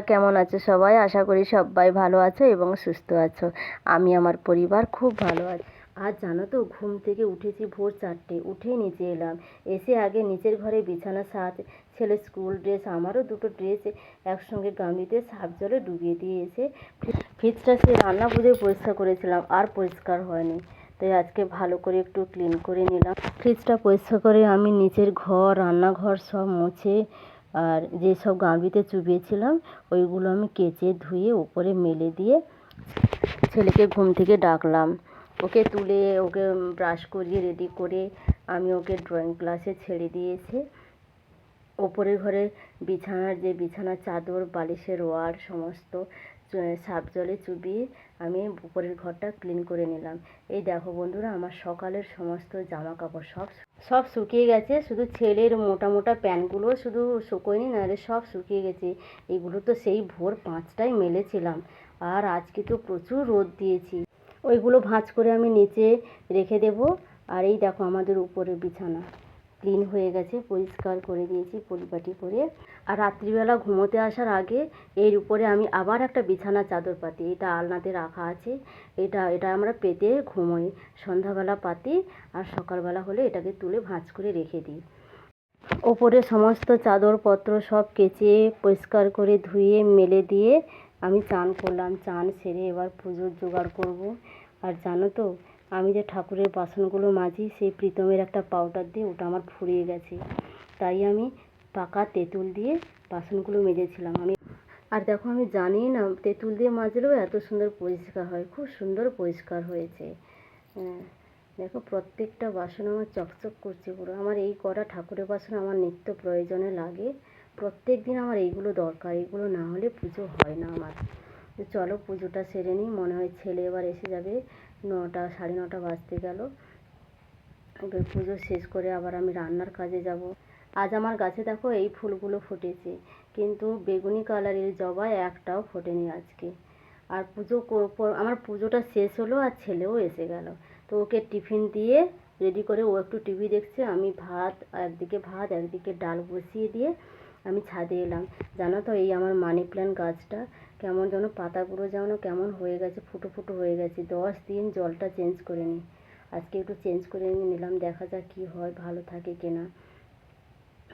কেমন আছো সবাই? আশা করি সবাই ভালো আছো এবং সুস্থ আছো। আমি আমার পরিবার খুব ভালো আছি। আজ জানো তো, ঘুম থেকে উঠেছি ভোর চারটে। উঠে নিচে এলাম। এসে আগে নিচের ঘরে বিছানা, সাজ, ছেলে স্কুল ড্রেস, আমারও দুটো ড্রেস, একসঙ্গে গামলিতে সার্ফ জলে ডুবিয়ে দিয়ে এসে ফ্রিজটা সে রান্না বুঝে পরিষ্কার করেছিলাম, আর পরিষ্কার হয়নি। তাই আজকে ভালো করে একটু ক্লিন করে নিলাম। ফ্রিজটা পরিষ্কার করে আমি নিচের ঘর, রান্নাঘর সব মুছে আর যেসব গামলিতে চুবিয়েছিলাম, ওইগুলো আমি কেচে ধুয়ে ওপরে মেলে দিয়ে ছেলেকে ঘুম থেকে ডাকলাম। ওকে তুলে, ওকে ব্রাশ করিয়ে রেডি করে আমি ওকে ড্রয়িং ক্লাসে ছেড়ে দিয়েছে। এসে ওপরের ঘরে বিছানার যে বিছানার চাদর, বালিশের ওয়ার, সমস্ত সার্ফ জলে চুবিয়ে আমি উপরের ঘরটা ক্লিন করে নিলাম। এই দেখো বন্ধুরা, আমার সকালের সমস্ত জামা কাপড় সব সব শুকিয়ে গেছে। শুধু ছেলের মোটা মোটা প্যান্টগুলো শুধু শুকোয়নি, নাহলে সব শুকিয়ে গেছে। এগুলো তো সেই ভোর পাঁচটায় মেলেছিলাম। আর আজকে তো প্রচুর রোদ দিয়েছি। ওইগুলো ভাঁজ করে আমি নিচে রেখে দেবো। আর এই দেখো আমাদের উপরের বিছানা। ক্লিন হয়ে গেছে, পরিষ্কার করে দিয়েছি পরিপাটি করে। আর রাত্রিবেলা ঘুমোতে আসার আগে এর উপরে আমি আবার একটা বিছানা চাদর পাতি এটা আলনাতে রাখা আছে। এটা এটা আমরা পেতে ঘুমোই, সন্ধ্যাবেলা পাতি আর সকালবেলা হলে এটাকে তুলে ভাঁজ করে রেখে দিই। ওপরে সমস্ত চাদরপত্র সব কেচে, পরিষ্কার করে ধুয়ে, মেলে দিয়ে আমি চান করলাম। চান সেরে এবার পুজোর জোগাড় করব। আর জানো তো আমি যে ঠাকুরের বাসনগুলো মাজি, সেই প্রীতমের একটা পাউডার দিয়ে ওটা আমার ফুরিয়ে গেছে। তাই আমি পাকা তেঁতুল দিয়ে বাসনগুলো মেজেছিলাম। আমি আর দেখো, আমি জানি না, তেঁতুল দিয়ে মাজলেও এত সুন্দর পরিষ্কার হয়, খুব সুন্দর পরিষ্কার হয়েছে। হ্যাঁ দেখো, প্রত্যেকটা বাসন আমার চকচক করছে পুরো। আমার এই করা ঠাকুরের বাসন আমার নিত্য প্রয়োজনে লাগে। প্রত্যেক দিন আমার এইগুলো দরকার, এইগুলো না হলে পুজো হয় না আমার। চলো, পুজোটা সেরে নিই, মনে হয় ছেলে এবার এসে যাবে। নটা, সাড়ে নটা বাজতে গেল। এবার পুজো শেষ করে আবার আমি রান্নার কাজে যাব। আজ আমার গাছে দেখো এই ফুলগুলো ফুটেছে, কিন্তু বেগুনি কালারের জবা একটাও ফোটেনি আজকে। আর পুজো আমার পুজোটা শেষ হলো আর ছেলেও এসে গেল। তো ওকে টিফিন দিয়ে রেডি করে ও একটু টিভি দেখছে, আমি ভাত একদিকে ভাত, একদিকে ডাল বসিয়ে দিয়ে আমি ছাদে এলাম। জানো তো এই আমার মানি প্ল্যান্ট গাছটা কেমন যেন পাতাগুলো যেন কেমন হয়ে গেছে, ফুটো ফুটো হয়ে গেছে। দশ দিন জলটা চেঞ্জ করে নিই আজকে একটু চেঞ্জ করে নিলাম, দেখা যাক কী হয়, ভালো থাকে কিনা।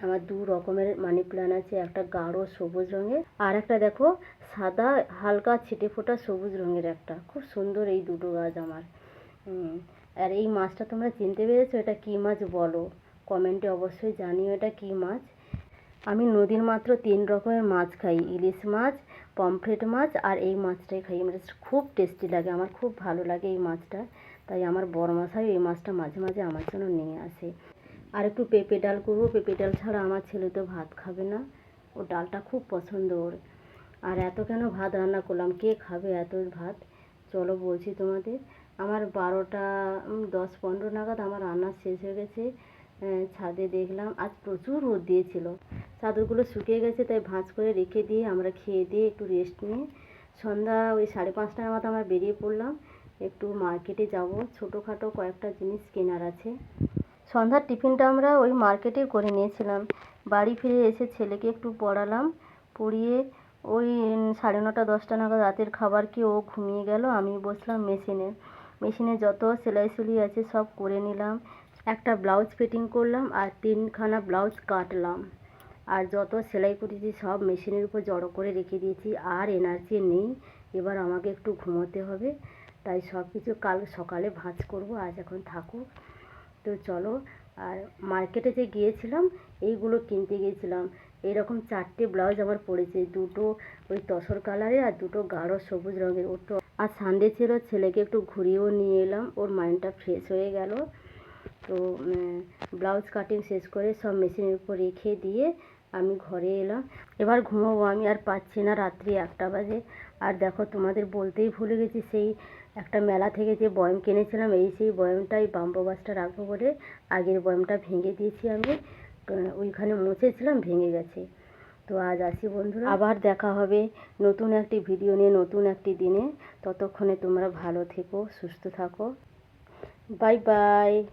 আমার দু রকমের মানি প্ল্যান্ট আছে, একটা গাঢ় সবুজ রঙের আর একটা দেখো সাদা, হালকা ছিটে ফোটা সবুজ রঙের একটা। খুব সুন্দর এই দুটো গাছ আমার। আর এই মাছটা তোমরা চিনতে পেরেছ এটা কী মাছ বলো? কমেন্টে অবশ্যই জানিও এটা কী মাছ। আমি নদীর মাত্র তিন রকমের মাছ খাই, ইলিশ মাছ, পমফ্রেট মাছ আর এই মাছটাই খাই। মানে খুব টেস্টি লাগে, আমার খুব ভালো লাগে এই মাছটা। তাই আমার বড় মশাই এই মাছটা মাঝে মাঝে আমার জন্য নিয়ে আসে। আর একটু পেঁপে ডাল করব। পেঁপে ডাল ছাড়া আমার ছেলে তো ভাত খাবে না। ও ডালটা খুব পছন্দ ওর। আর এত কেন ভাত রান্না করলাম? কে খাবে এত ভাত? চলো বলছি তোমাদের। আমার বারোটা দশ, পনেরো নাগাদ আমার রান্না শেষ হয়ে গেছে। ছাদে দেখলাম, আজ প্রচুর রোদ দিয়েছিল। চাদরগুলো শুকিয়ে গেছে, তাই ভাঁজ করে রেখে দিয়ে আমরা খেয়ে দিয়ে একটু রেস্ট নিয়ে সন্ধ্যা ওই সাড়ে পাঁচটার নাগাদ আমরা বেরিয়ে পড়লাম। একটু মার্কেটে যাব। ছোটোখাটো কয়েকটা জিনিস কেনার আছে। সন্ধ্যার টিফিনটা আমরা ওই মার্কেটে করে নিয়েছিলাম। বাড়ি ফিরে এসে ছেলেকে একটু পড়ালাম, পড়িয়ে ওই সাড়ে নটা, দশটা নাগাদ রাতের খাবার খেয়ে ও ঘুমিয়ে গেল। আমি বসলাম মেশিনে মেশিনে যত সেলাই সুলি আছে সব করে নিলাম। একটা ব্লাউজ ফিটিং করলাম আর তিনখানা ব্লাউজ কাটলাম। আর যত সেলাই করেছি সব মেশিনের উপর জড়ো করে রেখে দিয়েছি, আর এনার্জি নেই। এবার আমাকে একটু ঘুমোতে হবে, তাই সব কিছু কাল সকালে ভাঁজ করব, আজ এখন থাকুক তো চলো, আর মার্কেটে যে গিয়েছিলাম, এইগুলো কিনতে গিয়েছিলাম। এরকম চারটে ব্লাউজ আমার পড়েছে, দুটো ওই তসর কালারে আর দুটো গাঢ় সবুজ রঙের। ওর আর সানডে ছিল, ছেলেকে একটু ঘুরিয়েও নিয়ে এলাম, ওর মাইন্ডটা ফ্রেশ হয়ে গেল। তো ব্লাউজ কাটিং শেষ করে সব মেশিনের উপর রেখে দিয়ে আমি ঘরে এলাম। এবার ঘুমোবো আমি, আর পাচ্ছি না রাত্রি একটা বাজে। আর দেখো, তোমাদের বলতেই ভুলে গেছি, সেই একটা মেলা থেকে যে বয়ম কিনেছিলাম, এই সেই বয়মটাই বাম্বো গাছটা রাখব বলে আগের বয়মটা ভেঙে দিয়েছি আমি। ওইখানে মুছেছিলাম, ভেঙে গেছে। তো, আজ আসি বন্ধুরা। আবার দেখা হবে নতুন একটি ভিডিও নিয়ে, নতুন একটি দিনে। ততক্ষণে তোমরা ভালো থেকো, সুস্থ থাকো। Bye bye.